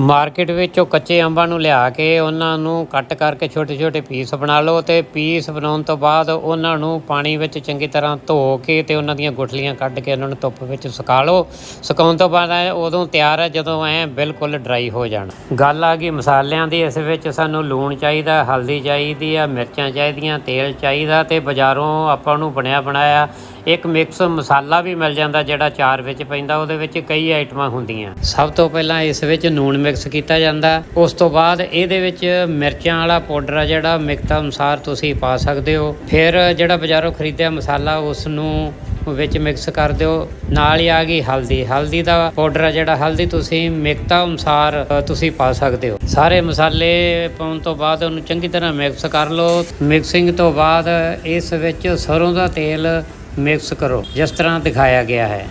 Market ਵਿੱਚੋਂ ਕੱਚੇ ਅੰਬਾਂ ਨੂੰ ਲਿਆ ਕੇ ਉਹਨਾਂ ਨੂੰ ਕੱਟ ਕਰਕੇ ਛੋਟੇ-ਛੋਟੇ ਪੀਸ ਬਣਾ ਲਓ ਤੇ ਪੀਸ ਬਣਾਉਣ ਤੋਂ ਬਾਅਦ ਉਹਨਾਂ ਨੂੰ ਪਾਣੀ ਵਿੱਚ ਚੰਗੀ ਤਰ੍ਹਾਂ ਧੋ ਕੇ ਤੇ ਉਹਨਾਂ ਦੀਆਂ ਗੁਠਲੀਆਂ ਕੱਢ ਕੇ ਉਹਨਾਂ ਨੂੰ ਧੁੱਪ ਵਿੱਚ ਸੁਕਾ ਲਓ। ਸੁਕਾਉਣ ਤੋਂ ਬਾਅਦ ਐ ਉਦੋਂ ਤਿਆਰ ਹੈ ਜਦੋਂ ਐ ਬਿਲਕੁਲ ਡਰਾਈ ਹੋ ਜਾਣ। ਗੱਲ ਆ ਗਈ ਮਸਾਲਿਆਂ ਦੀ, ਇਸ ਵਿੱਚ ਸਾਨੂੰ ਲੂਣ ਚਾਹੀਦਾ, ਹਲਦੀ ਚਾਹੀਦੀ ਆ, ਮਿਰਚਾਂ ਚਾਹੀਦੀਆਂ, ਤੇਲ ਚਾਹੀਦਾ ਤੇ ਬਾਜ਼ਾਰੋਂ ਆਪਾਂ ਨੂੰ ਬਣਿਆ ਬਣਾਇਆ ਇੱਕ ਮਿਕਸ ਮਸਾਲਾ ਵੀ ਮਿਲ ਜਾਂਦਾ ਜਿਹੜਾ ਚਾਰ ਵਿੱਚ ਪੈਂਦਾ, ਉਹਦੇ ਵਿੱਚ ਕਈ ਆਈਟਮਾਂ ਹੁੰਦੀਆਂ। ਸਭ ਤੋਂ ਪਹਿਲਾਂ ਇਸ ਵਿੱਚ ਨੂਣ ਮਿਕਸ ਕੀਤਾ ਜਾਂਦਾ। ਉਸ ਤੋਂ ਬਾਅਦ ਇਹਦੇ ਵਿੱਚ ਮਿਰਚਾਂ ਵਾਲਾ ਪਾਊਡਰ ਆ ਜਿਹੜਾ ਮਿਕਤਾ ਅਨੁਸਾਰ ਤੁਸੀਂ ਪਾ ਸਕਦੇ ਹੋ। ਫਿਰ ਜਿਹੜਾ ਬਾਜ਼ਾਰੋਂ ਖਰੀਦਿਆ ਮਸਾਲਾ ਉਸ ਨੂੰ ਵਿੱਚ ਮਿਕਸ ਕਰ ਦਿਓ। ਨਾਲ ਹੀ ਆ ਗਈ ਹਲਦੀ। ਹਲਦੀ ਦਾ ਪਾਊਡਰ ਆ ਜਿਹੜਾ, ਹਲਦੀ ਤੁਸੀਂ ਮਿਕਤਾ ਅਨੁਸਾਰ ਤੁਸੀਂ ਪਾ ਸਕਦੇ ਹੋ। ਸਾਰੇ ਮਸਾਲੇ ਪਾਉਣ ਤੋਂ ਬਾਅਦ ਉਹਨੂੰ ਚੰਗੀ ਤਰ੍ਹਾਂ ਮਿਕਸ ਕਰ ਲਓ। ਮਿਕਸਿੰਗ ਤੋਂ ਬਾਅਦ ਇਸ ਵਿੱਚ ਸਰੋਂ ਦਾ ਤੇਲ ਮਿਕਸ ਕਰੋ। ਜਿਸ ਤਰ੍ਹਾਂ ਦਿਖਾਇਆ ਗਿਆ ਹੈ।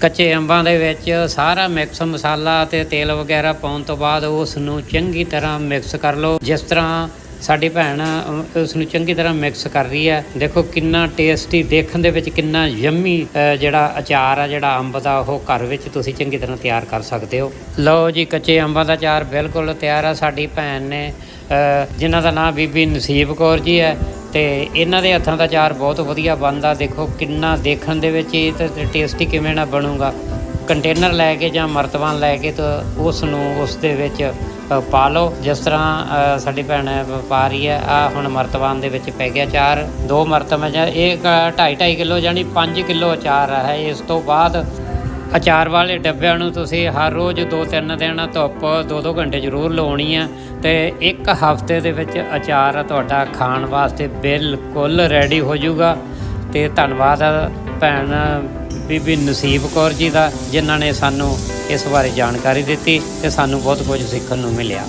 ਕੱਚੇ ਅੰਬਾਂ ਦੇ ਵਿੱਚ ਸਾਰਾ ਮਿਕਸ ਮਸਾਲਾ ਅਤੇ ਤੇਲ ਵਗੈਰਾ ਪਾਉਣ ਤੋਂ ਬਾਅਦ ਉਸ ਨੂੰ ਚੰਗੀ ਤਰ੍ਹਾਂ ਮਿਕਸ ਕਰ ਲਓ। ਜਿਸ ਤਰ੍ਹਾਂ ਸਾਡੀ ਭੈਣ ਅਮ, ਉਸ ਨੂੰ ਚੰਗੀ ਤਰ੍ਹਾਂ ਮਿਕਸ ਕਰ ਰਹੀ ਹੈ। ਦੇਖੋ ਕਿੰਨਾ ਟੇਸਟੀ ਦੇਖਣ ਦੇ ਵਿੱਚ ਕਿੰਨਾ ਯੰਮੀ ਜਿਹੜਾ ਅਚਾਰ ਆ ਜਿਹੜਾ ਅੰਬ ਦਾ ਉਹ ਘਰ ਵਿੱਚ ਤੁਸੀਂ ਚੰਗੀ ਤਰ੍ਹਾਂ ਤਿਆਰ ਕਰ ਸਕਦੇ ਹੋ। ਲਓ ਜੀ ਕੱਚੇ ਅੰਬਾਂ ਦਾ ਅਚਾਰ ਬਿਲਕੁਲ ਤਿਆਰ ਆ। ਸਾਡੀ ਭੈਣ ਨੇ ਜਿਨ੍ਹਾਂ ਦਾ ਨਾਮ ਬੀਬੀ ਨਸੀਬ ਕੌਰ ਜੀ ਹੈ ਤੇ ਇਹਨਾਂ ਦੇ ਹੱਥਾਂ ਦਾ ਚਾਰ ਬਹੁਤ ਵਧੀਆ ਬਣਦਾ। ਦੇਖੋ ਕਿੰਨਾ ਦੇਖਣ ਦੇ ਵਿੱਚ ਇਹ ਤੇ ਟੇਸਟੀ ਕਿਵੇਂ ਨਾ ਬਣੂਗਾ। ਕੰਟੇਨਰ ਲੈ ਕੇ ਜਾਂ ਮਰਤਬਾਨ ਲੈ ਕੇ ਤਾਂ ਉਸ ਨੂੰ ਉਸ ਦੇ ਵਿੱਚ ਪਾ ਲਓ। ਜਿਸ ਤਰ੍ਹਾਂ ਸਾਡੀ ਭੈਣ ਪਾ ਰਹੀ ਹੈ ਆ ਹੁਣ ਮਰਤਬਾਨ ਦੇ ਵਿੱਚ ਪੈ ਗਿਆ ਚਾਰ। ਦੋ ਮਰਤਬਾਂ ਜਾਂ ਇਹ 2.5 2.5 ਕਿਲੋ ਯਾਨੀ 5 ਕਿਲੋ ਅਚਾਰ ਹੈ। ਇਸ ਤੋਂ ਬਾਅਦ ਅਚਾਰ ਵਾਲੇ ਡੱਬਿਆਂ ਨੂੰ ਤੁਸੀਂ ਹਰ ਰੋਜ਼ 2-3 ਦਿਨ ਧੁੱਪ 2-2 ਘੰਟੇ ਜ਼ਰੂਰ ਲਾਉਣੀ ਆ ਤੇ ਇੱਕ ਹਫ਼ਤੇ ਦੇ ਵਿੱਚ ਅਚਾਰ ਤੁਹਾਡਾ ਖਾਣ ਵਾਸਤੇ ਬਿਲਕੁਲ ਰੈਡੀ ਹੋ ਜਾਊਗਾ। ਤੇ ਧੰਨਵਾਦ ਭੈਣ ਬੀਬੀ ਨਸੀਬ ਕੌਰ ਜੀ ਦਾ, ਜਿਨ੍ਹਾਂ ਨੇ ਸਾਨੂੰ ਇਸ ਬਾਰੇ ਜਾਣਕਾਰੀ ਦਿੱਤੀ ਤੇ ਸਾਨੂੰ ਬਹੁਤ ਕੁਝ ਸਿੱਖਣ ਨੂੰ ਮਿਲਿਆ।